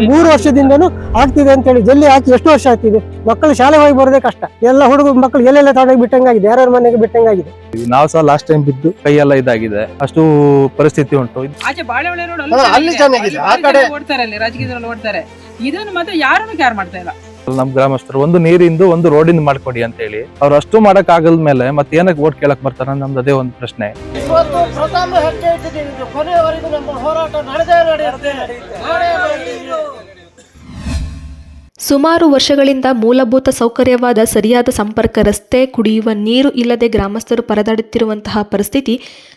ಮೂರು ವರ್ಷದಿಂದನೂ ಆಗ್ತಿದೆ ಅಂತ ಹೇಳಿ ಜಲ್ಲಿ ಹಾಕಿ ಎಷ್ಟು ವರ್ಷ ಆಗ್ತಿದೆ. ಮಕ್ಕಳು ಶಾಲೆ ಹೋಗಿ ಬರೋದೇ ಕಷ್ಟ. ಎಲ್ಲ ಹುಡುಗ ಮಕ್ಕಳು ಎಲ್ಲೆಲ್ಲ ತಗೊಂಡೋಗಿ ಬಿಟ್ಟಂಗಾಗಿದೆ. ಯಾರ್ಯಾರ ಮನೆಗೆ ಬಿಟ್ಟಂಗಾಗಿದೆ. ನಾವು ಸಹ ಲಾಸ್ಟ್ ಟೈಮ್ ಬಿದ್ದು ಕೈ ಎಲ್ಲ ಇದಾಗಿದೆ. ಅಷ್ಟು ಪರಿಸ್ಥಿತಿ ಉಂಟು. ಇದು ಆಚೆ ಬಾಳೆಹೊಳೆ ರೋಡ್ ಹಾ, ಅಲ್ಲಿ ಚೆನ್ನಾಗಿದೆ. ಆ ಕಡೆ- ಓಡ್ತಾರೆ ಅಲ್ಲಿ ರಾಜಕೀಯದಲ್ಲಿ ಓಡ್ತಾರೆ. ಇದನ್ನು ಮಾತ್ರ ಯಾರನ್ನು ಕ್ಯಾರ್ ಮಾಡ್ತಾ ಇಲ್ಲ? ನಮ್ ಗ್ರಾಮಸ್ಥರು, ಒಂದು ನೀರಿಂದು ಒಂದು ರೋಡಿಂದ ಮಾಡ್ಕೊಡಿ ಅಂತ ಹೇಳಿ ಅವ್ರು ಅಷ್ಟು ಮಾಡಕ್ ಆಗದ ಮೇಲೆ ಮತ್ತೆ ಏನಕ್ಕೆ ಓಟ್ ಕೇಳಕ್ ಬರ್ತಾರ ನಮ್ದು ಅದೇ ಒಂದು ಪ್ರಶ್ನೆ. ನಮ್ಮ ಹೋರಾಟ ಸುಮಾರು ವರ್ಷಗಳಿಂದ ಮೂಲಭೂತ ಸೌಕರ್ಯವಾದ ಸರಿಯಾದ ಸಂಪರ್ಕ, ರಸ್ತೆ, ಕುಡಿಯುವ ನೀರು ಇಲ್ಲದೆ ಗ್ರಾಮಸ್ಥರು ಪರದಾಡುತ್ತಿರುವಂತಹ ಪರಿಸ್ಥಿತಿ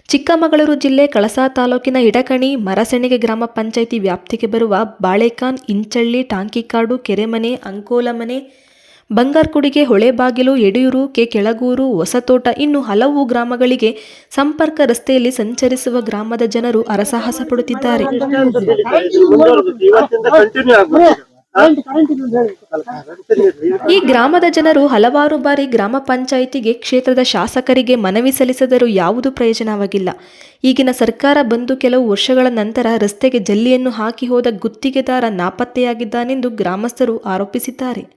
ಚಿಕ್ಕಮಗಳೂರು ಜಿಲ್ಲೆ ಕಳಸಾ ತಾಲೂಕಿನ ಇಡಕಣಿ, ಮರಸೆಣಿಗೆ ಗ್ರಾಮ ಪಂಚಾಯಿತಿ ವ್ಯಾಪ್ತಿಗೆ ಬರುವ ಬಾಳೆಕಾನ್, ಇಂಚಳ್ಳಿ, ಟಾಂಕಿಕಾಡು, ಕೆರೆಮನೆ, ಅಂಕೋಲಮನೆ, ಬಂಗಾರ್ಕುಡಿಗೆ, ಹೊಳೆಬಾಗಿಲು ಯಡಿಯೂರು ಕೆ ಕೆಳಗೂರು, ಹೊಸತೋಟ ಇನ್ನು ಹಲವು ಗ್ರಾಮಗಳಿಗೆ ಸಂಪರ್ಕ ರಸ್ತೆಯಲ್ಲಿ ಸಂಚರಿಸುವ ಗ್ರಾಮದ ಜನರು ಅರಸಾಹಸ ಪಡುತ್ತಿದ್ದಾರೆ. ಈ ಗ್ರಾಮದ ಜನರು ಹಲವಾರು ಬಾರಿ ಗ್ರಾಮ ಪಂಚಾಯಿತಿಗೆ, ಕ್ಷೇತ್ರದ ಶಾಸಕರಿಗೆ ಮನವಿ ಸಲ್ಲಿಸಿದರೂ ಯಾವುದು ಪ್ರಯೋಜನವಾಗಿಲ್ಲ. ಈಗಿನ ಸರ್ಕಾರ ಬಂದು ಕೆಲವು ವರ್ಷಗಳ ನಂತರ ರಸ್ತೆಗೆ ಜಲ್ಲಿಯನ್ನು ಹಾಕಿ ಹೋದ ಗುತ್ತಿಗೆದಾರ ನಾಪತ್ತೆಯಾಗಿದ್ದಾನೆಂದು ಗ್ರಾಮಸ್ಥರು ಆರೋಪಿಸಿದ್ದಾರೆ.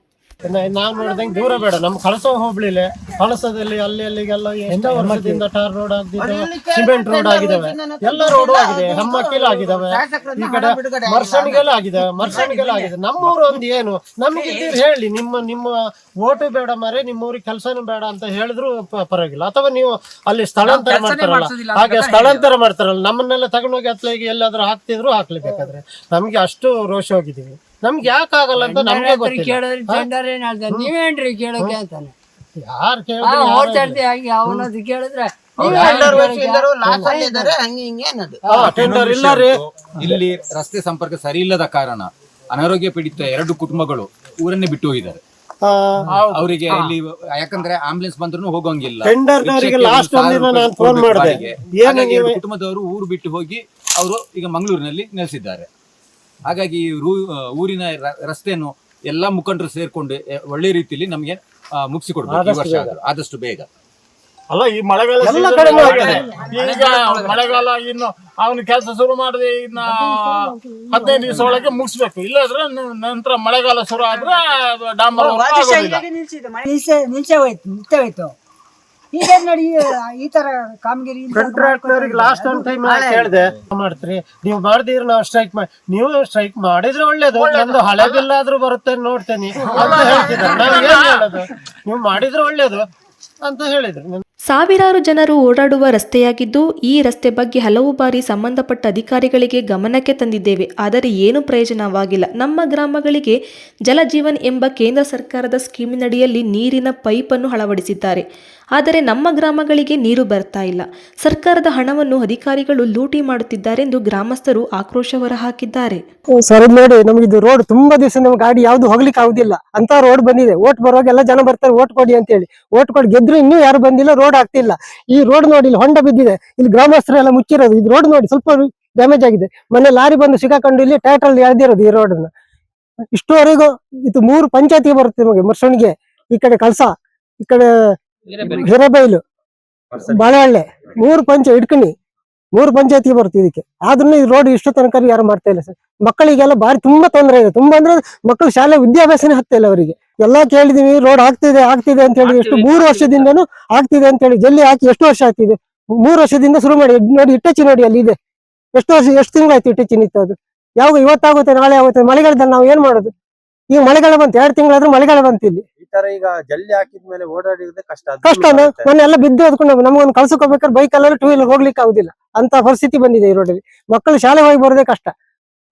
ನಾವು ನೋಡಿದಂಗೆ ದೂರ ಬೇಡ. ನಮ್ ಕಳಸೋ ಹೋಬಳಿಲೆ. ಕಳಸದಲ್ಲಿ ಅಲ್ಲಿ ಅಲ್ಲಿಗೆಲ್ಲ ಎಷ್ಟೋ ವರ್ಷದಿಂದ ಟಾರ್ ರೋಡ್ ಆಗಿದೆ ಸಿಮೆಂಟ್ ರೋಡ್ ಆಗಿದಾವೆ ಎಲ್ಲ ರೋಡ್ ಆಗಿದೆ. ಹೆಮ್ಮಕ್ಕಿಲ್ ಆಗಿದಾವೆ ಈ ಕಡೆ ಮರ್ಸಣಿಗೆಲ್ಲ ಆಗಿದೆ. ಮರ್ಸಣಿಗೆಲ್ಲ ಆಗಿದೆ. ನಮ್ಮೂರು ಒಂದು ಏನು? ನಮ್ಗೆ ಇದ್ದೀರಿ ಹೇಳಿ. ನಿಮ್ಮ ನಿಮ್ಮ ಓಟು ಬೇಡ ಮಾರೆ ನಿಮ್ಮ ಊರಿಗೆ ಕೆಲಸನೂ ಬೇಡ ಅಂತ ಹೇಳಿದ್ರು ಪರವಾಗಿಲ್ಲ. ಅಥವಾ ನೀವು ಅಲ್ಲಿ ಸ್ಥಳಾಂತರ ಮಾಡ್ತಾರಲ್ಲ? ಹಾಗೆ ಸ್ಥಳಾಂತರ ಮಾಡ್ತಾರಲ್ಲ? ನಮ್ಮನ್ನೆಲ್ಲ ತಗೊಂಡೋಗಿ ಅತ್ಲಾಗಿ ಎಲ್ಲಾದ್ರೂ ಹಾಕ್ತಿದ್ರು ಹಾಕ್ಲೇಬೇಕಾದ್ರೆ ನಮ್ಗೆ ಅಷ್ಟು ರೋಷ ಹೋಗಿದ್ದೀವಿ. ನಮ್ಗೆ ಯಾಕೆ ಆಗಲ್ಲ ಅಂತ ನಮ್ಗೆ ಗೊತ್ತಿಲ್ಲ. ಕೇಳಿದ್ರೆ ಟೆಂಡರ್ ಏನ್ ಹೇಳ್ತಾನೆ ನೀವೇನ್ರಿ ಕೇಳಕ್ಕೆ ಅಂತಾನೆ? ಯಾರು ಆ, ಓಡ್ತಾಡ್ತಿ ಹಾಗೆ ಅವನದು ಕೇಳಿದ್ರೆ ಟೆಂಡರ್ ಇಲ್ಲ ರೀ. ಇಲ್ಲಿ ರಸ್ತೆ ಸಂಪರ್ಕ ಸರಿ ಇಲ್ಲದ ಕಾರಣ ಅನಾರೋಗ್ಯ ಪೀಡಿತ ಎರಡು ಕುಟುಂಬಗಳು ಊರನ್ನೇ ಬಿಟ್ಟು ಹೋಗಿದ್ದಾರೆ. ಅವರಿಗೆ ಇಲ್ಲಿ ಯಾಕಂದ್ರೆ ಆಂಬುಲೆನ್ಸ್ ಬಂದ್ರು ಹೋಗಂಗಿಲ್ಲ. ಲಾಸ್ಟ್ ಫೋನ್ ಮಾಡಿದೆ. ಕುಟುಂಬದವರು ಊರು ಬಿಟ್ಟು ಹೋಗಿ ಅವರು ಈಗ ಮಂಗಳೂರಿನಲ್ಲಿ ನೆಲೆಸಿದ್ದಾರೆ. ಹಾಗಾಗಿ ಈ ರೂ- ಊರಿನ ರಸ್ತೆಯನ್ನು ಎಲ್ಲಾ ಮುಖಂಡರು ಸೇರ್ಕೊಂಡು ಒಳ್ಳೆ ರೀತಿಯಲ್ಲಿ ನಮಗೆ ಮುಗಿಸಿಕೊಡ್ಬೇಕು ಈ ವರ್ಷ ಆದರೂ, ಆದಷ್ಟು ಬೇಗ. ಅಲ್ಲ ಈ ಮಳೆಗಾಲ ಎಲ್ಲ season ಕಡೆ ಆಗಿದೆ. ಈಗ ಮಳೆಗಾಲ ಇನ್ನು ಅವನು ಕೆಲಸ ಶುರು ಮಾಡಿದೆ ಇನ್ನ ಹದಿನೈದು ದಿವಸ ಒಳಗೆ ಮುಗಿಸ್ಬೇಕು. ಇಲ್ಲಾದ್ರೆ ನ- ನಂತರ ಮಳೆಗಾಲ ಶುರು ಆದ್ರೆ ಡಾಂಬರ್ work ಆಗೋದಿಲ್ಲ. ನಿಲ್ಸೆ ನಿಲ್ಸೆ ಹೋಯ್ತು ನಿಲ್ಸೆ ಹೋಯ್ತು. ಈಗ ನೋಡಿ ಈ- ತರ ಕಾಮಗಿರಿ ಇಂಥ ಕಾಂಟ್ರಾಕ್ಟರ್ಗೆ ಲಾಸ್ಟ್ ಒನ್ ಟೈಮ್ ಮಾಡ್ತೀರಿ? ನೀವು ಮಾಡ್ದಿರ ನಾವು ಸ್ಟ್ರೈಕ್ ಮಾಡಿ ನೀವು ಸ್ಟ್ರೈಕ್ ಮಾಡಿದ್ರೆ ಒಳ್ಳೇದು. ನಂದು ಹಳೆ ಬಿಲ್ ಆದ್ರೂ ಬರುತ್ತೆ ನೋಡ್ತೇನೆ. ಹೇಳೋದು? ನೀವು ಮಾಡಿದ್ರೆ ಒಳ್ಳೇದು ಅಂತ ಹೇಳಿದ್ರು. ಸಾವಿರಾರು ಜನರು ಓಡಾಡುವ ರಸ್ತೆಯಾಗಿದ್ದು ಈ ರಸ್ತೆ ಬಗ್ಗೆ ಹಲವು ಬಾರಿ ಸಂಬಂಧಪಟ್ಟ ಅಧಿಕಾರಿಗಳಿಗೆ ಗಮನಕ್ಕೆ ತಂದಿದ್ದೇವೆ. ಆದರೆ ಏನು ಪ್ರಯೋಜನವಾಗಿಲ್ಲ. ನಮ್ಮ ಗ್ರಾಮಗಳಿಗೆ ಜಲಜೀವನ್ ಎಂಬ ಕೇಂದ್ರ ಸರ್ಕಾರದ ಸ್ಕೀಮಿನಡಿಯಲ್ಲಿ ನೀರಿನ ಪೈಪನ್ನು ಅಳವಡಿಸಿದ್ದಾರೆ. ಆದರೆ ನಮ್ಮ ಗ್ರಾಮಗಳಿಗೆ ನೀರು ಬರ್ತಾ ಇಲ್ಲ. ಸರ್ಕಾರದ ಹಣವನ್ನು ಅಧಿಕಾರಿಗಳು ಲೂಟಿ ಮಾಡುತ್ತಿದ್ದಾರೆಂದು ಗ್ರಾಮಸ್ಥರು ಆಕ್ರೋಶ ಹೊರಹಾಕಿದ್ದಾರೆ. ಸರ್ ನೋಡಿ, ನಮ್ಗೆ ಇದು ರೋಡ್ ತುಂಬಾ ದಿವಸ ನಮ್ಗೆ ಗಾಡಿ ಯಾವ್ದು ಹೋಗ್ಲಿಕ್ಕೆ ಆಗುದಿಲ್ಲ. ಅಂತ ರೋಡ್ ಬಂದಿದೆ. ಓಟ್ ಬರುವಾಗ ಎಲ್ಲ ಜನ ಬರ್ತಾರೆ, ಓಟ್ ಕೊಡಿ ಅಂತ ಹೇಳಿ ಓಟ್ ಕೊಡಿ, ಗೆದ್ರು ಇನ್ನೂ ಯಾರು ಬಂದಿಲ್ಲ ರೋಡ್ ಆಗ್ತಿಲ್ಲ ಈ ರೋಡ್ ನೋಡಿ, ಇಲ್ಲಿ ಹೊಂಡ ಬಿದ್ದಿದೆ. ಇಲ್ಲಿ ಗ್ರಾಮಸ್ಥರು ಎಲ್ಲ ಮುಚ್ಚಿರೋದು. ಇದು ರೋಡ್ ನೋಡಿ, ಸ್ವಲ್ಪ ಡ್ಯಾಮೇಜ್ ಆಗಿದೆ. ಮೊನ್ನೆ ಲಾರಿ ಬಂದು ಸಿಗಾಕೊಂಡು ಇಲ್ಲಿ ಟ್ಯಾಕ್ಟರ್ ಎಳ್ದಿರೋದು ಈ ರೋಡ್ ಇಷ್ಟುವರೆಗೂ ಇದು ಮೂರು ಪಂಚಾಯತಿ ಬರುತ್ತೆ ನಮಗೆ, ಮರ್ಸಣಿಗೆ. ಈ ಕಡೆ ಕಳಸ, ಈ ಕಡೆ ಹಿರೇಬೈಲು. ಬಾಳೆಹಳ್ಳಿ ಮೂರು ಪಂಚ ಇಟ್ಕೊಂಡಿ ಮೂರು ಪಂಚಾಯತಿಗೆ ಬರುತ್ತೆ ಇದಕ್ಕೆ. ಆದ್ರೂ ಈ ರೋಡ್ ಇಷ್ಟು ತನಕ ಯಾರು ಮಾಡ್ತಾ ಇಲ್ಲ ಸರ್. ಮಕ್ಕಳಿಗೆಲ್ಲ ಬಾರಿ ತುಂಬಾ ತೊಂದರೆ ಇದೆ. ತುಂಬಾ ಅಂದ್ರೆ ಮಕ್ಕಳು ಶಾಲೆ ವಿದ್ಯಾಭ್ಯಾಸನೇ ಆಗ್ತಾ ಇಲ್ಲ ಅವರಿಗೆ. ಎಲ್ಲಾ ಕೇಳಿದೀವಿ ರೋಡ್ ಆಗ್ತಿದೆ ಆಗ್ತಿದೆ ಅಂತ ಹೇಳಿ ಎಷ್ಟು ಮೂರು ವರ್ಷದಿಂದನೂ ಆಗ್ತಿದೆ ಅಂತ ಹೇಳಿ ಜಲ್ಲಿ ಹಾಕಿ ಎಷ್ಟು ವರ್ಷ ಆಗ್ತಿದೆ? ಮೂರು ವರ್ಷದಿಂದ ಶುರು ಮಾಡಿ ನೋಡಿ ಇಟ್ಟಚ್ಚಿ ನೋಡಿ ಅಲ್ಲಿ ಇದೆ. ಎಷ್ಟು ವರ್ಷ ಎಷ್ಟು ತಿಂಗಳಾಯ್ತು ಇಟ್ಟಚ್ಚಿ ನಿಂತು ಅದು ಯಾವಾಗ ಇವತ್ತಾಗುತ್ತೆ ನಾಳೆ ಆಗುತ್ತೆ ಮಳೆಗಾಲದಲ್ಲಿ ನಾವು ಏನ್ ಮಾಡೋದು? ಈಗ ಮಳೆಗಾಲ ಬಂತು ಎರಡು ತಿಂಗಳಾದ್ರೂ ಮಳೆಗಾಲ ಬಂತು ಇಲ್ಲಿ. ಈ ತರ ಈಗ ಜಲ್ಲಿ ಹಾಕಿದ್ಮೇಲೆ ಓಡಾಡಿದ್ರೆ ಕಷ್ಟ ಅದು ಕಷ್ಟ ಬರುತ್ತೆ. ಮೊನ್ನೆ ಎಲ್ಲ ಬಿದ್ದು ಅದ್ಕೊಂಡು ನಮಗೊಂದು ಹೋಗ್ಬೇಕಾದ್ರೆ ಬೈಕ್ ಅಲ್ಲೆಲ್ಲ ಟೂ ವೀಲರ್ ಹೋಗ್ಲಿಕ್ಕೆ ಆಗುದಿಲ್ಲ. ಅಂತ ಪರಿಸ್ಥಿತಿ ಬಂದಿದೆ ಈ ರೋಡಲ್ಲಿ ಮಕ್ಕಳು ಶಾಲೆ ಹೋಗಿ ಬರೋದೇ ಕಷ್ಟ.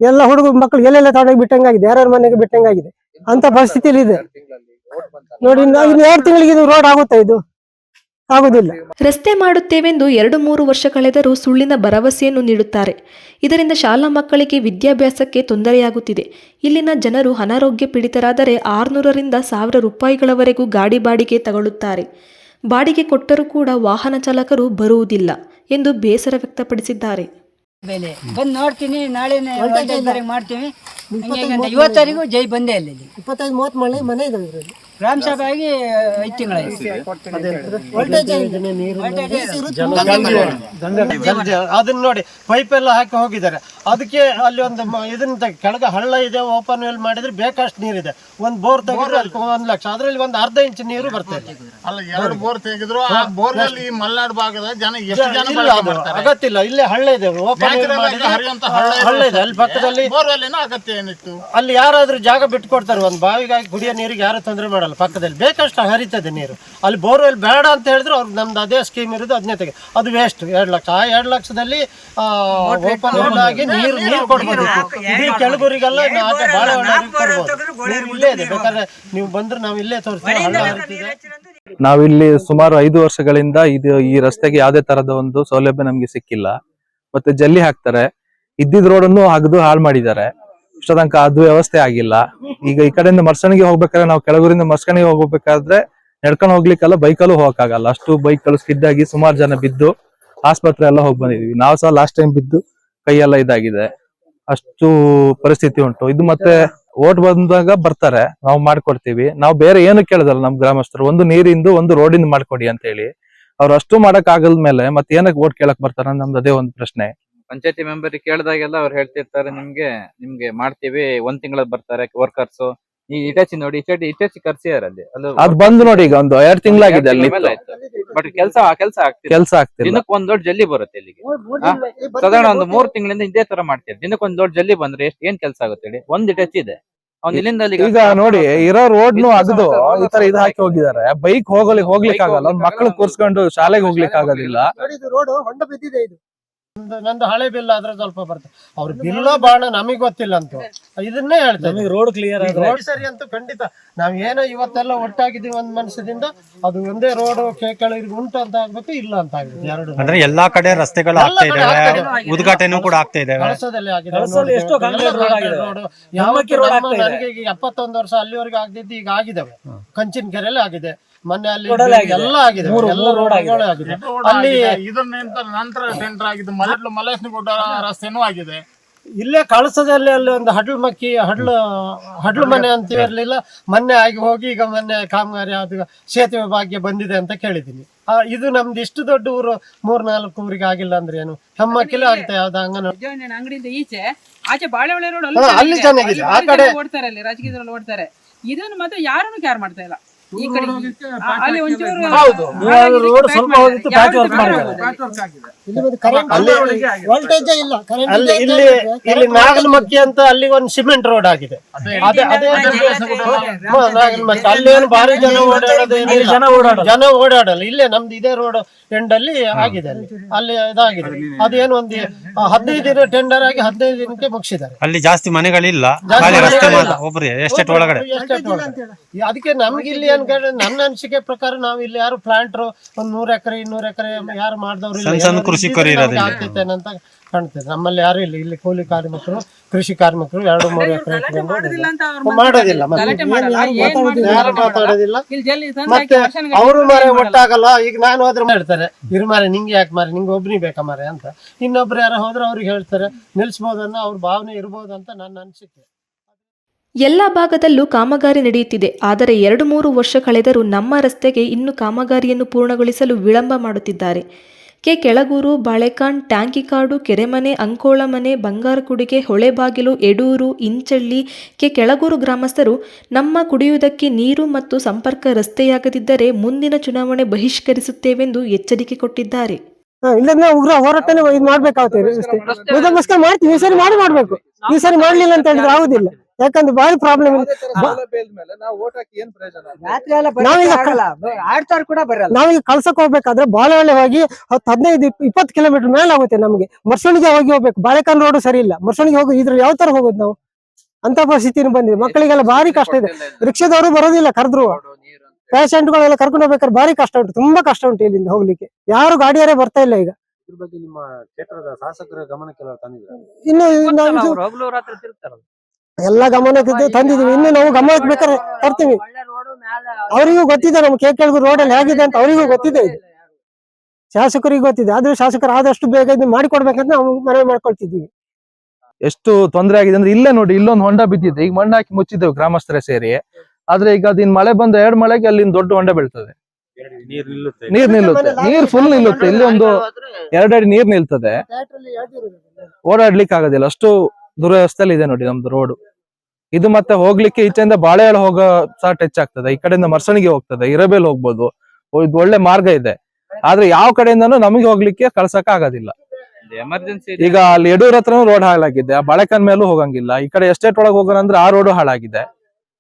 ಎಲ್ಲ ಹುಡುಗ ಮಕ್ಕಳು ಎಲ್ಲೆಲ್ಲ ತಗೊಂಡೋಗಿ ಬಿಟ್ಟಂಗಾಗಿದೆ ಯಾರ್ಯಾರ ಮನೆಗೆ ಬಿಟ್ಟಂಗಾಗಿದೆ. ಅಂತ ಪರಿಸ್ಥಿತಿಲಿ ಇದೆ. ನೋಡಿ ಇನ್ನು ಎರಡು ತಿಂಗಳಿಗೆ ಇದು ರೋಡ್ ಆಗುತ್ತೆ ಇದು? ಆಗುದಿಲ್ಲ. ರಸ್ತೆ ಮಾಡುತ್ತೇವೆಂದು ಎರಡು ಮೂರು ವರ್ಷ ಕಳೆದರೂ ಸುಳ್ಳಿನ ಭರವಸೆಯನ್ನು ನೀಡುತ್ತಾರೆ. ಇದರಿಂದ ಶಾಲಾ ಮಕ್ಕಳಿಗೆ ವಿದ್ಯಾಭ್ಯಾಸಕ್ಕೆ ತೊಂದರೆಯಾಗುತ್ತಿದೆ. ಇಲ್ಲಿನ ಜನರು ಅನಾರೋಗ್ಯ ಪೀಡಿತರಾದರೆ ಆರುನೂರರಿಂದ ಸಾವಿರ ರೂಪಾಯಿಗಳವರೆಗೂ ಗಾಡಿ ಬಾಡಿಗೆ ತಗೊಳ್ಳುತ್ತಾರೆ. ಬಾಡಿಗೆ ಕೊಟ್ಟರೂ ಕೂಡ ವಾಹನ ಚಾಲಕರು ಬರುವುದಿಲ್ಲ ಎಂದು ಬೇಸರ ವ್ಯಕ್ತಪಡಿಸಿದ್ದಾರೆ. ಬೆಲೆ. ಬಂದು ನೋಡ್ತೀನಿ ನಾಳೆ ಮಾಡ್ತೀವಿ. ಇವತ್ತರಿಗೂ ಜೈ ಬಂದೇ ಅಲ್ಲಿ. ಇಪ್ಪತ್ತೈದು ಮೂವತ್ತು ಮನೆ ಮನೆ ಇದಾವೆ ಗ್ರಾಮ ಸಭೆ ಆಗಿ ಐದು ತಿಂಗಳಾಯ್ತು. ಅದನ್ನ ನೋಡಿ ಪೈಪ್ ಎಲ್ಲ ಹಾಕಿ ಹೋಗಿದ್ದಾರೆ. ಅದಕ್ಕೆ ಅಲ್ಲಿ ಒಂದು ಮ- ಇದನ್ನ ಕೆಳಗ ಹಳ್ಳ ಇದೆ ಓಪನ್ ವೆಲ್ ಮಾಡಿದ್ರೆ ಬೇಕಷ್ಟು ನೀರಿದೆ. ಒಂದ್ ಬೋರ್ ತೆಗೆದ್ರೆ ಅಲ್ಲಿ ಒಂದ್ ಲಕ್ಷ. ಅದ್ರಲ್ಲಿ ಒಂದು ಅರ್ಧ ಇಂಚ್ ನೀರು ಬರ್ತದೆ ಅಲ್ಲ ಎರಡು ಬೋರ್ ತೆಗೆದ್ರು ಆ ಬೋರ್ನಲ್ಲಿ ಈ ಭಾಗದ ಜನ ಎಷ್ಟು ಜನ ಅಗತ್ಯ ಇಲ್ಲ ಇಲ್ಲೇ ಹಳ್ಳ ಇದೆ. ಓಪನ್ ಹಳ್ಳ ಇದೆ. ಅಲ್ಲಿ ಪಕ್ಕದಲ್ಲಿ ಅಗತ್ಯ ಏನಿತ್ತು? ಅಲ್ಲಿ ಯಾರಾದ್ರೂ ಜಾಗ ಬಿಟ್ಟು ಕೊಡ್ತಾರೆ ಒಂದು ಬಾವಿಗಾಗಿ ಕುಡಿಯೋ ನೀರಿಗೆ ಯಾರು ತೊಂದರೆ ಮಾಡಲ್ಲ. ಪಕ್ಕದಲ್ಲಿ. ಬೇಕಷ್ಟು ಹರಿತದೆ ನೀರು. ಅಲ್ಲಿ ಬೋರ್ವೆಲ್ ಬೇಡ ಅಂತ ಹೇಳಿದ್ರೆ ಅವ್ರಿಗೆ ನಮ್ದು ಅದೇ ಸ್ಕೀಮ್ ಇರೋದು ಅದನ್ನೇ ತೆಗೆ ಅದು ವೇಸ್ಟ್ ಎರಡು ಲಕ್ಷ ಆ ಎರಡು ಲಕ್ಷದಲ್ಲಿ ಓಪನ್ ಆಗಿ ನೀರು ನೀರು ಕೊಡ್ಬೋದಿತ್ತು ಇಡೀ ಕೆಳಗೂರಿಗೆಲ್ಲ ಆಚೆ ಬಾಳೆಹೊನ್ನೂರಿಗೆ ಕೊಡ್ಬೋದು ನೀರು ಇಲ್ಲೇ ಇದೆ. ಬೇಕಾದ್ರೆ ನೀವು ಬಂದ್ರೆ ನಾವು ಇಲ್ಲೇ ತೋರಿಸ್ತೀವಿ ಹಳ್ಳ ಹರಿತಿದೆ ನಾವಿಲ್ಲಿ ಸುಮಾರು ಐದು ವರ್ಷಗಳಿಂದ ಇದು ಈ ರಸ್ತೆಗೆ ಯಾವುದೇ ತರದ ಒಂದು ಸೌಲಭ್ಯ ನಮ್ಗೆ ಸಿಕ್ಕಿಲ್ಲ. ಮತ್ತೆ ಜಲ್ಲಿ ಹಾಕ್ತಾರೆ. ಇದ್ದಿದ್ ರೋಡನ್ನು ಅನ್ನು ಅಗದು ಹಾಳು ಮಾಡಿದ್ದಾರೆ. ಇಷ್ಟ ಅದು ವ್ಯವಸ್ಥೆ ಆಗಿಲ್ಲ. ಈಗ ಈ ಕಡೆಯಿಂದ ಮರ್ಸಣಿಗೆ ಹೋಗ್ಬೇಕಾದ್ರೆ ನಾವು ಕೆಳಗೂರಿಂದ ಮರ್ಸಣಿಗೆ ಹೋಗ್ಬೇಕಾದ್ರೆ ನಡ್ಕೊಂಡು ಹೋಗ್ಲಿಕ್ಕೆಲ್ಲ ಬೈಕಲ್ಲೂ ಹೋಗಕ್ಕಾಗಲ್ಲ. ಅಷ್ಟು ಬೈಕ್ಗಳು ಸ್ಕಿಡ್ ಸುಮಾರು ಜನ ಬಿದ್ದು ಆಸ್ಪತ್ರೆ ಎಲ್ಲ ಹೋಗಿ ಬಂದಿದೀವಿ. ನಾವು ಸಹ ಲಾಸ್ಟ್ ಟೈಮ್ ಬಿದ್ದು ಕೈಯೆಲ್ಲ ಇದಾಗಿದೆ. ಅಷ್ಟು ಪರಿಸ್ಥಿತಿ ಉಂಟು. ಇದು ಮತ್ತೆ ಓಟ್ ಬಂದಾಗ ಬರ್ತಾರೆ. ನಾವು ಮಾಡ್ಕೊಡ್ತೀವಿ. ನಾವು ಬೇರೆ ಏನು ಕೇಳಿದಲ್ಲ ನಮ್ ಗ್ರಾಮಸ್ಥರು. ಒಂದು ನೀರಿಂದ ಒಂದು ರೋಡಿಂದ ಮಾಡ್ಕೊಡಿ ಅಂತ ಹೇಳಿ ಅವ್ರು ಅಷ್ಟು ಮಾಡಕ್ ಆಗಲ್ಮೇಲೆ ಮತ್ತೆ ಏನಕ್ಕೆ ಓಟ್ ಕೇಳಕ್ ಬರ್ತಾರ ನಮ್ದು ಅದೇ ಒಂದು ಪ್ರಶ್ನೆ. ಪಂಚಾಯತಿ ಮೆಂಬರ್ ಕೇಳಿದಾಗೆಲ್ಲ ಅವ್ರು ಹೇಳ್ತಿರ್ತಾರೆ ನಿಮ್ಗೆ ನಿಮ್ಗೆ ಮಾಡ್ತೀವಿ ಒಂದ್ ತಿಂಗಳ ಬರ್ತಾರೆ ವರ್ಕರ್ಸ್ ಈ ಇಟಾಚಿ ನೋಡಿ ಇಟಾಚಿ ಇಟಾಚಿ ಕರ್ಸಿಯಾರ ಅಲ್ಲಿ. ಅದು ಬಂದು ನೋಡಿ ಈಗ ಒಂದು ಎರಡ್ ತಿಂಗಳಾಗಿದೆ ಅಲ್ಲಿ ಬಟ್ ಕೆಲಸ ಕೆಲಸ ಆಗ್ತಿದೆ ಕೆಲಸ ಆಗ್ತಿದೆ ದಿನಕ್ಕೆ ಒಂದ್ ದೊಡ್ಡ ಜಲ್ಲಿ ಬರುತ್ತೆ ಇಲ್ಲಿಗೆ. ಸಾಧಾರಣ ಒಂದು ಮೂರ್ ತಿಂಗಳಿಂದ ಇದೇ ತರ ಮಾಡ್ತೀವಿ ದಿನಕ್ಕೆ ಒಂದ್ ದೊಡ್ಡ ಜಲ್ಲಿ ಬಂದ್ರೆ ಎಷ್ಟು ಏನ್ ಕೆಲಸ ಆಗುತ್ತೆ ಹೇಳಿ? ಒಂದ್ ಇಟಾಚಿ ಇದೆ. ಅವ್ನ್ ಇಲ್ಲಿಂದ ಅಲ್ಲಿಗೆ ಈಗ ನೋಡಿ ಇರೋ ರೋಡ್ನು ಅಗದು. ಈ ತರ ಇದು ಹಾಕಿ ಹೋಗಿದ್ದಾರೆ. ಬೈಕ್ ಹೋಗಲಿ ಹೋಗ್ಲಿಕ್ಕೆ ಆಗಲ್ಲ ಮಕ್ಳು ಕೂರ್ಸ್ಕೊಂಡು ಶಾಲೆಗೆ ಹೋಗ್ಲಿಕ್ಕೆ ಆಗೋದಿಲ್ಲ ನಂದು- ಹಳೆ ಬಿಲ್ ಆದ್ರೆ ಸ್ವಲ್ಪ ಬರ್ತದೆ. ಅವ್ರ ಬಿಲ್ಲ ಬಾಣ ನಮಗ್ ಗೊತ್ತಿಲ್ಲ ಅಂತ ಇದನ್ನೇ ಹೇಳ್ತೇವೆ ರೋಡ್ ಕ್ಲಿಯರ್ ರೋಡ್ ಸರಿ ಅಂತೂ ಖಂಡಿತ. ನಾವ್ ಏನೋ ಇವತ್ತೆಲ್ಲ ಒಟ್ಟಾಗಿದ್ದೀವಿ ಒಂದ್ ಮನಸ್ಸಿನಿಂದ ಅದು ಒಂದೇ ರೋಡ್ ಕೆಳಗೆ ಉಂಟು ಅಂತ ಆಗ್ಬೇಕು ಇಲ್ಲ ಅಂತ ಆಗ್ಬೇಕು ಎರಡು ಅಂದ್ರೆ ಎಲ್ಲಾ ಕಡೆ ರಸ್ತೆಗಳು ಆಗ್ತಾ ಇದಾವೆ. ಇದೆ. ಉದ್ಘಾಟನೆ ಕೂಡ ಆಗ್ತಾ ಕಳಸದಲ್ಲಿ ಆಗಿದೆ. ಆಗಿದೆ. ಇದೆ. ನನಗೆ ಎಪ್ಪತ್ತೊಂದು ವರ್ಷ ಅಲ್ಲಿವರೆಗೆ ಆಗದಿದ್ದು ಈಗ ಆಗಿದಾವೆ ಕಂಚಿನ ಕೆರೆಯಲ್ಲಿ ಆಗಿದೆ. ಮೊನ್ನೆ ಅಲ್ಲಿ ಎಲ್ಲ ಆಗಿದೆ. ಎಲ್ಲ ರೋಡ್ ಆಗಿದೆ. ರೋಡ್ಗಳು ಆಗಿದೆ. ರೋಡ್ ಅಲ್ಲಿ. ಇದನ್ನ ನಂತರ ಸೆಂಟರ್ ಆಗಿದೆ ಮಲೆ ಮಲೇಶ್ನಗುಡ್ಡ ರಸ್ತೆನೂ ಆಗಿದೆ. ಇಲ್ಲೇ ಕಳಸದಲ್ಲಿ ಅಲ್ಲಿ ಒಂದು ಹಡ್ಲು ಮಕ್ಕಿ ಹಡ್ಲು ಹಡ್ಲು ಮನೆ ಅಂತ ಇರಲಿಲ್ಲ. ಮೊನ್ನೆ ಆಗಿ ಹೋಗಿ ಈಗ ಮೊನ್ನೆ ಕಾಮಗಾರಿ ಅದು ಸೇತುವೆ ಭಾಗ್ಯ ಬಂದಿದೆ ಅಂತ ಕೇಳಿದ್ದೀನಿ. ಆ, ಇದು ನಮ್ದು ಇಷ್ಟು ದೊಡ್ಡ ಊರು ಮೂರ್ ನಾಲ್ಕು ಊರಿಗೆ ಆಗಿಲ್ಲ ಅಂದ್ರೆ ಏನು? ಹೆಮ್ಮಕ್ಕಿಲ್ಲ ಆಗುತ್ತೆ ಯಾವ್ದು ಅಂಗನ ಅಂಗಡಿಯಿಂದ ಈಚೆ ಆಚೆ ಬಾಳೆಹೊಳೆ ರೋಡ್ ಅಲ್ಲಿ ಚೆನ್ನಾಗಿದೆ. ಆ ಕಡೆ- ಓಡ್ತಾರೆ ಅಲ್ಲಿ ರಾಜಕೀಯದಲ್ಲಿ ಓಡ್ತಾರೆ. ಇದನ್ನು ಮಾತ್ರ ಯಾರನ್ನು ಕೇರ್ ಮಾಡ್ತಾ ಇಲ್ಲ? ಈ ಕಡೆ ಅಲ್ಲಿ ಒಂಚೂರು ಹೌದು. ರೋಡ್ ಸ್ವಲ್ಪ ಹೋಗಿತ್ತು, ಮಾಡಿದ್ದಾರೆ. ಇಲ್ಲ ಅಲ್ಲಿ ಇಲ್ಲಿ ಇಲ್ಲಿ ನಾಗಲಮಕ್ಕಿ ಅಂತ ಅಲ್ಲಿ ಒಂದು ಸಿಮೆಂಟ್ ರೋಡ್ ಆಗಿದೆ. ಅದೇ ಅದೇ ಹಾ, ನಾಗಲಮಕ್ಕಿ ಅಲ್ಲಿ ಏನು ಭಾರಿ ಜನ ಓಡಾಡೋದು ಜನ ಓಡಾಡ ಜನ ಓಡಾಡಲ್ಲ. ಇಲ್ಲೇ ನಮ್ದು ಇದೇ ರೋಡ್ ಎಂಡ್ ಅಲ್ಲಿ ಆಗಿದೆ ಅಲ್ಲಿ. ಅಲ್ಲಿ ಇದಾಗಿದೆ. ಅದೇನು ಒಂದು ಹದಿನೈದು ದಿನ ಟೆಂಡರ್ ಆಗಿ ಹದಿನೈದು ದಿನಕ್ಕೆ ಮುಗಿಸಿದ್ದಾರೆ. ಅಲ್ಲಿ ಜಾಸ್ತಿ ಮನೆಗಳಿಲ್ಲ. ಎಸ್ಟೇಟ್ ಒಳಗಡೆ. ಅದಕ್ಕೆ ನಮ್ಗೆ ಇಲ್ಲಿ ಅನ್ಕೊಂಡ್ರೆ ನನ್ನ ಅನಿಸಿಕೆ ಪ್ರಕಾರ ನಾವ್ ಇಲ್ಲಿ ಯಾರು ಪ್ಲಾಂಟ್ರು ಒಂದ್ ನೂರ್ ಎಕರೆ ಇನ್ನೂರ್ ಎಕರೆ ಯಾರು ಮಾಡಿದವ್ರು ಸಣ್ಣ ಸಣ್ಣ ಕೃಷಿಕರು ಇರೋದಿಲ್ಲ. ಆಗ್ತೈತೇನೋ ಅಂತ ಕಾಣ್ತದೆ. ನಮ್ಮಲ್ಲಿ ಯಾರು ಇಲ್ಲ. ಇಲ್ಲಿ ಕೂಲಿ ಕಾರ್ಮಿಕರು ಕೃಷಿ ಕಾರ್ಮಿಕರು ಎರಡು ಮೂರು ಎಕರೆ ಗಲಾಟೆ ಮಾಡೋದಿಲ್ಲ ಅಂತ ಅವ್ರು ಮಾಡೋದಿಲ್ಲ. ಮತ್ತೆ. ಗಲಾಟೆ ಮಾಡಲ್ಲ. ಯಾರು ಏನ್ ಮಾತಾಡೋದಿಲ್ಲ, ಯಾರು ಮಾತಾಡೋದಿಲ್ಲ? ಇಲ್ಲಿ ಜಲ್ಲಿ ತಂದು ಮತ್ತೆ ಅವರು ಮಾರೆ. ಒಟ್ಟಾಗಲ್ಲ. ಈಗ ನಾನು ಹೋದ್ರೆ ಮಾಡ್ತಾರೆ ಇರು ಮಾರೆ ನಿಂಗೆ ಯಾಕೆ ಮಾರೆ? ನಿಂಗೆ ಒಬ್ನಿಗೆ ಬೇಕಾ ಮಾರೆ ಅಂತ. ಇನ್ನೊಬ್ರು ಯಾರು ಹೋದ್ರೆ ಅವ್ರಿಗೆ ಹೇಳ್ತಾರೆ ನಿಲ್ಸ್ಬೋದನ್ನ ಅವ್ರ ಭಾವನೆ ಇರ್ಬೋದಂತ ನನ್ನ ಅನಿಸಿಕೆ. ಎಲ್ಲ ಭಾಗದಲ್ಲೂ ಕಾಮಗಾರಿ ನಡೆಯುತ್ತಿದೆ. ಆದರೆ ಎರಡು ಮೂರು ವರ್ಷ ಕಳೆದರೂ ನಮ್ಮ ರಸ್ತೆಗೆ ಇನ್ನು ಕಾಮಗಾರಿಯನ್ನು ಪೂರ್ಣಗೊಳಿಸಲು ವಿಳಂಬ ಮಾಡುತ್ತಿದ್ದಾರೆ. ಕೆ. ಕೆಳಗೂರು ಬಾಳೆಕಾನ್ ಟ್ಯಾಂಕಿಕಾಡು ಕೆರೆಮನೆ ಅಂಕೋಳಮನೆ ಬಂಗಾರಕುಡಿಗೆ ಹೊಳೆಬಾಗಿಲು ಎಡೂರು ಇಂಚಳ್ಳಿ ಕೆ. ಕೆಳಗೂರು ಗ್ರಾಮಸ್ಥರು ನಮ್ಮ ಕುಡಿಯುವುದಕ್ಕೆ ನೀರು ಮತ್ತು ಸಂಪರ್ಕ ರಸ್ತೆಯಾಗದಿದ್ದರೆ ಮುಂದಿನ ಚುನಾವಣೆ ಬಹಿಷ್ಕರಿಸುತ್ತೇವೆಂದು ಎಚ್ಚರಿಕೆ ಕೊಟ್ಟಿದ್ದಾರೆ. ಇಲ್ಲದ್ರೆ ಉಗ್ರ ಹೋರಾಟನೇ ಮಾಡ್ಬೇಕಾಗುತ್ತೆ. ಮಾಡ್ತೀವಿ ಈ ಸರಿ ಮಾಡಿ ಮಾಡ್ಬೇಕು. ಈ ಸರಿ ಮಾಡ್ಲಿಲ್ಲ ಅಂತ ಹೇಳಿದ್ರೆ ಆಗುದಿಲ್ಲ. ಯಾಕಂದ್ರೆ ಬಾರಿ ಪ್ರಾಬ್ಲಮ್ ನಾವೀಗ ಆಗಲ್ಲ ಆಡ್ತಾರ ಕೂಡ ಬರಲ್ಲ. ನಾವೀಗ ಕಳ್ಸಕ್ ಹೋಗ್ಬೇಕಾದ್ರೆ ಒಳ್ಳೆ ಹೋಗಿ ಹತ್ತು ಹದಿನೈದು ಇಪ್ಪತ್ತು ಕಿಲೋಮೀಟರ್ ಮೇಲೆ ಆಗುತ್ತೆ ನಮ್ಗೆ. ಮರ್ಸಣಿಗೆ ಹೋಗಿ ಹೋಗ್ಬೇಕು. ಬಾಳೆಕಾನ್ ರೋಡ್ ಸರಿ ಇಲ್ಲ. ಮರ್ಸಣಿಗೆ ಹೋಗಿ ಇದ್ರ ಯಾವ ತರ ಹೋಗೋದು ನಾವು? ಅಂತ ಪರಿಸ್ಥಿತಿನ ಬಂದಿದೆ. ಮಕ್ಕಳಿಗೆಲ್ಲ ಭಾರಿ ಕಷ್ಟ ಇದೆ. ರಿಕ್ಷಾದವರು ಬರೋದಿಲ್ಲ ಕರೆದ್ರು. ಪೇಷಂಟ್ಗಳೆಲ್ಲ ಕರ್ಕೊಂಡು ಹೋಗ್ಬೇಕಾದ್ರೆ ಭಾರಿ ಕಷ್ಟ ಉಂಟು. ತುಂಬಾ ಕಷ್ಟ ಉಂಟು ಇಲ್ಲಿಂದ ಹೋಗ್ಲಿಕ್ಕೆ. ಯಾರು ಗಾಡಿಯಾರೇ ಬರ್ತಾ ಇಲ್ಲ ಈಗ. ಇದ್ರ ಬಗ್ಗೆ ನಿಮ್ಮ ಕ್ಷೇತ್ರದ ಶಾಸಕರ ಗಮನಕ್ಕೆ ತಂದಿದ್ದಾರೆ? ಇನ್ನು ಎಲ್ಲ ಗಮನಕ್ಕೆ ತಂದಿದೀವಿ. ಇನ್ನು ನಾವು ಗಮನಕ್ಕೆ ಬೇಕಾದ್ರೆ ತರ್ತೀವಿ. ಅವರಿಗೂ ಗೊತ್ತಿದೆ ನಮ್ಮ ಕೇಳ್ಕೆಳಗು ರೋಡ್ ಅಲ್ಲಿ ಹೇಗಿದೆ ಅಂತ ಅವರಿಗೂ ಗೊತ್ತಿದೆ ಇದು. ಶಾಸಕರಿಗೆ ಗೊತ್ತಿದೆ. ಆದ್ರೆ ಶಾಸಕರು ಆದಷ್ಟು ಬೇಗ ಇದು ಮಾಡಿಕೊಡ್ಬೇಕಂತ ನಾವು ಮನವಿ ಮಾಡ್ಕೊಳ್ತಿದ್ದೀವಿ. ಎಷ್ಟು ತೊಂದರೆ ಆಗಿದೆ ಅಂದ್ರೆ ಇಲ್ಲೇ ನೋಡಿ ಇಲ್ಲೊಂದು ಹೊಂಡ ಬಿದ್ದಿದೆ. ಈಗ ಮಣ್ಣು ಹಾಕಿ ಮುಚ್ಚಿದ್ದೇವೆ ಗ್ರಾಮಸ್ಥರೇ ಸೇರಿ. ಆದ್ರೆ ಈಗ ಅದಿನ್ ಮಳೆ ಬಂದ ಎರಡ್ ಮಳೆಗೆ ಅಲ್ಲಿಂದ ದೊಡ್ಡ ಹೊಂಡ ಬೀಳ್ತದೆ. ನೀರ್ ನಿಲ್ಲುತ್ತೆ. ನೀರ್ ನಿಲ್ಲುತ್ತೆ. ನೀರ್ ಫುಲ್ ನಿಲ್ಲುತ್ತೆ. ಇಲ್ಲಿ ಒಂದು ಎರಡಡಿ ನೀರ್ ನಿಲ್ತದೆ. ಓಡಾಡ್ಲಿಕ್ಕೆ ಆಗೋದಿಲ್ಲ ಅಷ್ಟು ದುರವಸ್ಥೆಯಲ್ಲಿ ಇದೆ ನೋಡಿ ನಮ್ದು ರೋಡ್. ಇದು ಮತ್ತೆ ಹೋಗ್ಲಿಕ್ಕೆ ಈಚೆಯಿಂದ ಬಾಳೆಹೊಳ ಹೋಗೋ ಸಹ ಟಚ್ ಆಗ್ತದೆ. ಈ ಕಡೆಯಿಂದ ಮರ್ಸಣಿಗೆ ಹೋಗ್ತದೆ. ಇರಬೇಲ್ ಹೋಗ್ಬೋದು. ಇದು ಒಳ್ಳೆ ಮಾರ್ಗ ಇದೆ. ಆದ್ರೆ ಯಾವ ಕಡೆಯಿಂದನು ನಮಗೆ ಹೋಗ್ಲಿಕ್ಕೆ ಕಳ್ಸಕ್ ಆಗೋದಿಲ್ಲ. ಎಮರ್ಜೆನ್ಸಿ ಈಗ ಅಲ್ಲಿ ಯಡೂರ್ ಹತ್ರನೂ ರೋಡ್ ಹಾಳಾಗಿದೆ. ಆ ಬಳೆಕನ್ ಮೇಲೂ ಹೋಗಂಗಿಲ್ಲ. ಈ ಕಡೆ ಎಸ್ಟೇಟ್ ಒಳಗೆ ಹೋಗೋಣ ಅಂದ್ರೆ ಆ ರೋಡು ಹಾಳಾಗಿದೆ.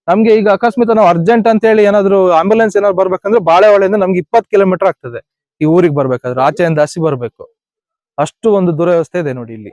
ನಮ್ಗೆ ಈಗ ಅಕಸ್ಮಿತ ನಾವು ಅರ್ಜೆಂಟ್ ಅಂತ ಹೇಳಿ ಏನಾದ್ರು ಆಂಬುಲೆನ್ಸ್ ಏನಾದ್ರು ಬರ್ಬೇಕಂದ್ರೆ ಬಾಳೆಹೊಳೆಯಿಂದ ನಮ್ಗೆ ಇಪ್ಪತ್ತು ಕಿಲೋಮೀಟರ್ ಆಗ್ತದೆ. ಈ ಊರಿಗೆ ಬರ್ಬೇಕಾದ್ರೆ. ಆಚೆಯಿಂದ ಹಸಿ ಬರ್ಬೇಕು. ಅಷ್ಟು ಒಂದು ದುರವಸ್ಥೆ ಇದೆ ನೋಡಿ ಇಲ್ಲಿ.